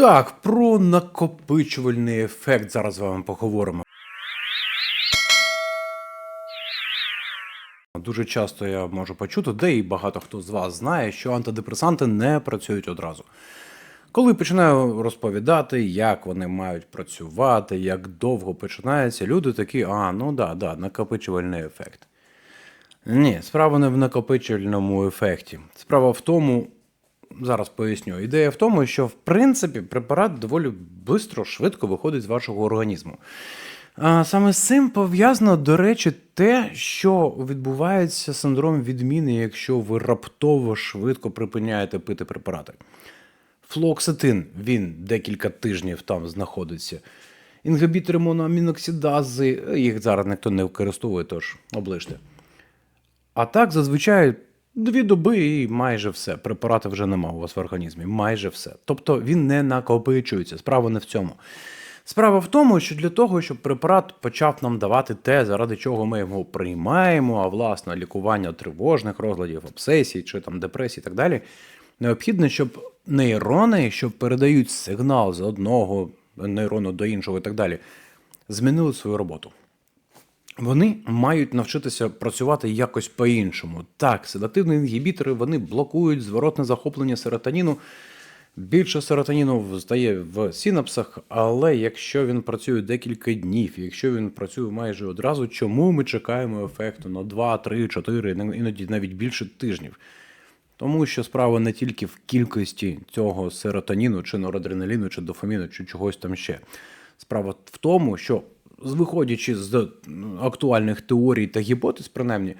Так, про накопичувальний ефект зараз з вами поговоримо. Дуже часто я можу почути, де і багато хто з вас знає, що антидепресанти не працюють одразу. Коли починаю розповідати, як вони мають працювати, як довго починається, люди такі, а, ну да, да, накопичувальний ефект. Ні, справа не в накопичувальному ефекті. Справа в тому, зараз поясню. Ідея в тому, що в принципі препарат доволі швидко, швидко виходить з вашого організму. Саме з цим пов'язано, до речі, те, що відбувається синдром відміни, якщо ви раптово швидко припиняєте пити препарати. Флоксетин, він декілька тижнів там знаходиться. Інгибітори моноаміноксидази, їх зараз ніхто не використовує, тож оближте. А так, зазвичай, дві доби і майже все. Препарати вже нема у вас в організмі. Майже все. Тобто він не накопичується. Справа не в цьому. Справа в тому, що для того, щоб препарат почав нам давати те, заради чого ми його приймаємо, а власне лікування тривожних розладів, обсесій чи там депресій і так далі, необхідно, щоб нейрони, що передають сигнал з одного нейрону до іншого і так далі, змінили свою роботу. Вони мають навчитися працювати якось по-іншому. Так, седативні інгібітори вони блокують зворотне захоплення серотоніну. Більше серотоніну стає в синапсах, але якщо він працює декілька днів, якщо він працює майже одразу, чому ми чекаємо ефекту на 2, 3, 4, іноді навіть більше тижнів? Тому що справа не тільки в кількості цього серотоніну, чи норадреналіну, чи дофаміну, чи чогось там ще. Справа в тому, що виходячи з актуальних теорій та гіпотез, принаймні,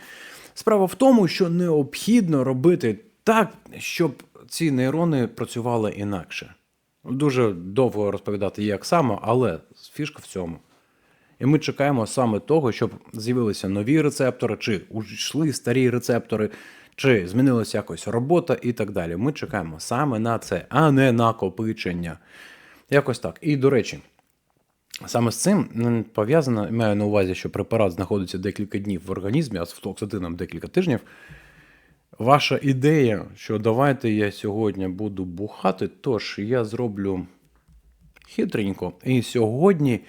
справа в тому, що необхідно робити так, щоб ці нейрони працювали інакше. Дуже довго розповідати, як саме, але фішка в цьому. І ми чекаємо саме того, щоб з'явилися нові рецептори, чи йшли старі рецептори, чи змінилася якось робота і так далі. Ми чекаємо саме на це, а не накопичення. Якось так. І до речі, саме з цим пов'язано, маю на увазі, що препарат знаходиться декілька днів в організмі, а з флоксетином декілька тижнів. Ваша ідея, що давайте я сьогодні буду бухати, тож я зроблю хитренько. І сьогодні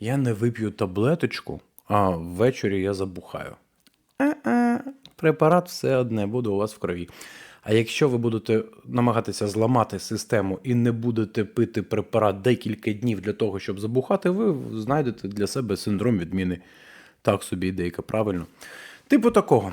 я не вип'ю таблеточку, а ввечері я забухаю. Е-е, Препарат все одне буде у вас в крові. А якщо ви будете намагатися зламати систему і не будете пити препарат декілька днів для того, щоб забухати, ви знайдете для себе синдром відміни. Так собі ідейка, правильно? Типу такого.